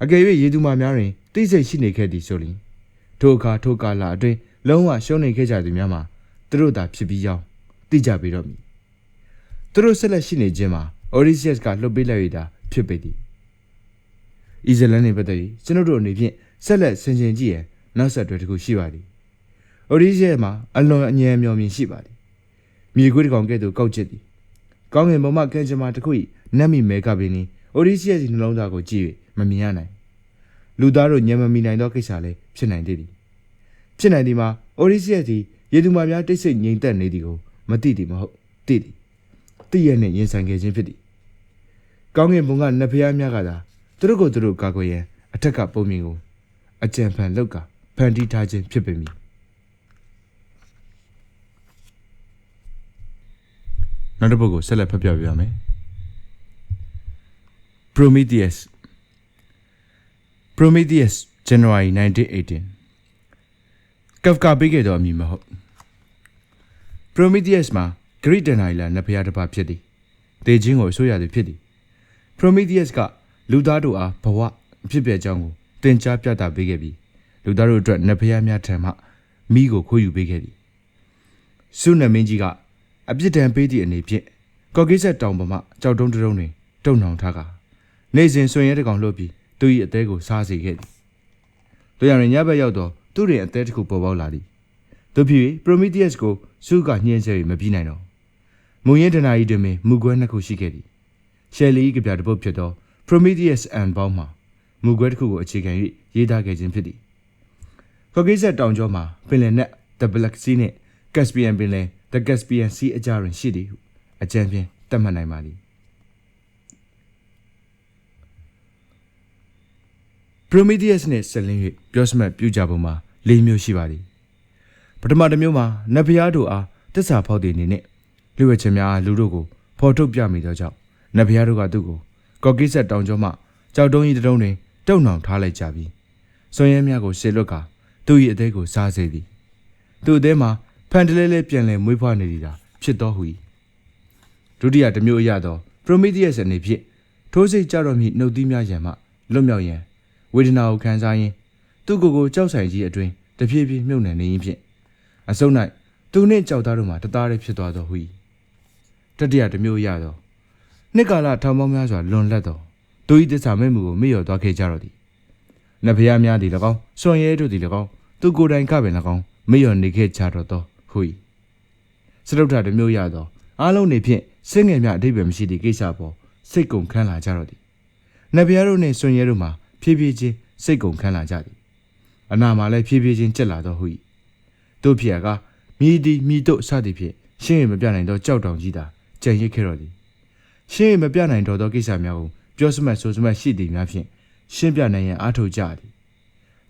အကယ်၍ရေသူမများတွင်တိစိတ်ရှိနေခဲ့သည်ဆိုရင်ထိုအခါထိုကာလအတွင်းလုံးဝရှုံးနေခဲ့ကြသူများမှာသူတို့သာဖြစ်ပြီးကြောင်းသိကြပေတော့မည် သူတို့ဆက်လက်ရှိနေခြင်းမှာ Odysseus ကလှုပ်ပေးလိုက်ရတာဖြစ်ပေသည်ဤဇလန်နေပတ်သက်ပြီးကျွန်ုပ်တို့အနေဖြင့်ဆက်လက်ဆင်ခြင်ကြည့်ရန်နောက်ဆက်တွဲတစ်ခုရှိပါသည် Odysseus မှာအလွန်အငြင်းမျောမြင်ရှိပါသည်မြေခွေးတစ်ကောင်ကဲ့သို့ကောက်ကျစ်သည်ကောင်းငင်ပေါ်မှကဲကြမ္မာတစ်ခု၏နတ်မိမဲကပင်သည်အိုဒီစီယက်စီနှလုံးသားကိုကြည့်၍မမြင်ရနိုင်လူသားတို့ညံမမီနိုင်သောကိစ္စလည်းဖြစ်နိုင်သေးသည်ဖြစ်နိုင်သည်မှာအိုဒီစီယက်စီရေသူမာများတိတ်ဆိတ်ငြိမ်သက်နေသည်ကိုမသိသည်မဟုတ်သိသည် သိရနှင့်ရင်ဆိုင်ခဲ့ခြင်းဖြစ်သည်ကောင်းကင်ဘုံကနတ်ဖျားများကသာသူတို့ကိုသူတို့ကာကွယ်ရန်အထက်ကပုံမြင်ကိုအကြံဖန်လောက်ကဖန်တီးထားခြင်းဖြစ်ပေမည်နောက်တစ်ပုဒ်ကိုဆက်လက်ဖတ်ပြပြရမယ် Prometheus Prometheus January 1918ကဖကာပေးခဲ့သောအမည်မဟုတ် Prometheus မှာ ဂရိတနာရီလာနတ်ဖျားတစ်ပါးဖြစ်သည်တေခြင်းကိုအဆိုရသည်ဖြစ်သည် Prometheus ကလူသားတို့အားဘဝအဖြစ်ပြကြောင်းကိုသင်ကြားပြသပေးခဲ့ပြီးလူသားတို့အတွက်နတ်ဖျားများထံမှမိကိုခိုးယူပေးခဲ့သည်ဆုနမင်းကြီးကအပြစ်ဒဏ်ပေးသည့်အနေဖြင့်ကော်ကိဆက်တောင်ပေါ်မှကြောက်တုံးတုံးတွင်တုံနှောင်ထားကာနေစဉ်ဆွင်ရဲတကောင်လှုပ်ပြီးသူ၏အသေးကိုစားစေခဲ့သည်တို့ရရင်ညဘက်ရောက်တော့သူတွင်အသေးတစ်ခုပေါ်ပေါက်လာသည်တို့ဖြစ်၍ Prometheus ကိုစုကညှင်းဆဲ၍မပြီးနိုင်တော့ မုံရင်တနာကြီးတွင်ပင်မူကွဲနှစ်ခုရှိခဲ့သည်ရှယ်လီကပြတစ်ပုတ်ဖြစ်သော Prometheus and ပေါင်းမှာမူကွဲတစ်ခုကိုအခြေခံ၍ရေးသားခဲ့ခြင်းဖြစ်သည်ကော်ကိဆက်တောင်ကျောမှာပင်လယ်နက် The Black Sea နှင့် Caspian ပင်လယ် The Caspian Sea အကြားတွင်ရှိသည်ဟုအကြံဖြင့်သတ်မှတ်နိုင်ပါသည် Prometheus နှင့်ဆက်လင်း၍ပြောစမှတ်ပြုကြပုံမှာ၄မျိုးရှိပါသည်ပထမတစ်မျိုးမှာနတ်ဖျားတို့အားတစ္ဆာဖောက်တည်နေနှင့် လူဝဲချင်းများအားလူတို့ကိုဖော်ထုတ်ပြမိသောကြောင့်နတ်ဖျားတို့ကသူ့ကိုကော်ကိဆက်တောင်ကျောမှကြောက်တုံးကြီးတစ်တုံးတွင်တုံနှောင်ထားလိုက်ကြပြီးစွန်ရဲများကိုရှေလွတ်ကာသူ့၏အသေးကိုစားစေသည်သူ့အသေးမှာဖန်တလဲလဲပြန်လဲမွေးဖွားနေသည်သာဖြစ်သောဟု၏ဒုတိယတစ်မျိုးအရသော Prometheus အနေဖြင့်ထိုးစိတ်ကြတော့မည်နှုတ်သီးများရန်မှလွတ်မြောက်ရန်ဝေဒနာကိုခံစားရင်းသူ့ကိုယ်ကိုကြောက်ဆိုင်ကြီးအတွင်တဖြည်းဖြည်းမြုပ်နှံနေရင်းဖြင့်အစုံ၌သူနှင့်ကြောက်သားတို့မှတသားတည်းဖြစ်သွားသောဟု၏ တတိယတစ်မျိုးအရသောနှစ်ကာလထောင်ပေါင်းများစွာလွန်လပ်သောသူ၏တစ္ဆာမဲ့မှုကိုမေ့လျော်သွားခဲ့ကြတော့သည်နတ်ဖျားများသည်၎င်းစွန်ရဲတို့သည်၎င်းသူကိုယ်တိုင်ကပင်၎င်းမေ့လျော်နေခဲ့ကြတော့သောဟု၏စရုပ်ထတစ်မျိုးရသောအားလုံးနေဖြင့်စင်ငယ်များအတိတ်ပဲမရှိသည့်ကိစ္စပေါ်စိတ်ကုန်ခန်းလာကြတော့သည်နတ်ဖျားတို့နှင့်စွန်ရဲတို့မှာဖြည်းဖြည်းချင်းစိတ်ကုန်ခန်းလာကြသည်အနာမှာလည်းဖြည်းဖြည်းချင်းကျက်လာတော့ဟု၏တို့ဖြစ်ရကမြည်သည်မြည်တို့စသည်ဖြင့်ရှင်းရမပြနိုင်သောကြောက်တောင်ကြီးသာ ကြံရစ်ခဲ့တော့သည်ရှင်းရမပြနိုင်တော့သောကိစ္စများကိုပြောစမှတ်ဆိုစမှတ်ရှိသည်များဖြင့်ရှင်းပြနိုင်ရန်အားထုတ်ကြသည်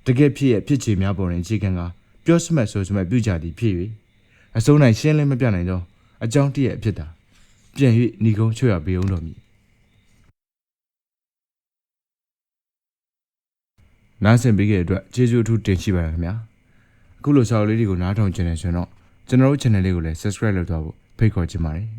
တကယ်ဖြစ်ရဖြစ်ချေများပေါ်တွင်အခြေခံကပြောစမှတ်ဆိုစမှတ်ပြုကြသည်ဖြစ်၍အစုံ၌ရှင်းလင်းမပြနိုင်သောအကြောင်းတည်းရဲ့အဖြစ်သာပြန်၍ဏီကုန်းချွတ်ရပေအောင်တော်မူနားဆင်ပေးခဲ့တဲ့အတွက်ကျေးဇူးအထူးတင်ရှိပါတယ်ခင်ဗျာအခုလိုစာအုပ်လေးတွေကိုနားထောင်ချင်တယ်ဆိုရင်တော့ကျွန်တော်တို့ channel လေးကိုလည်း subscribe လုပ်သွားဖို့ဖိတ်ခေါ်ချင်ပါတယ်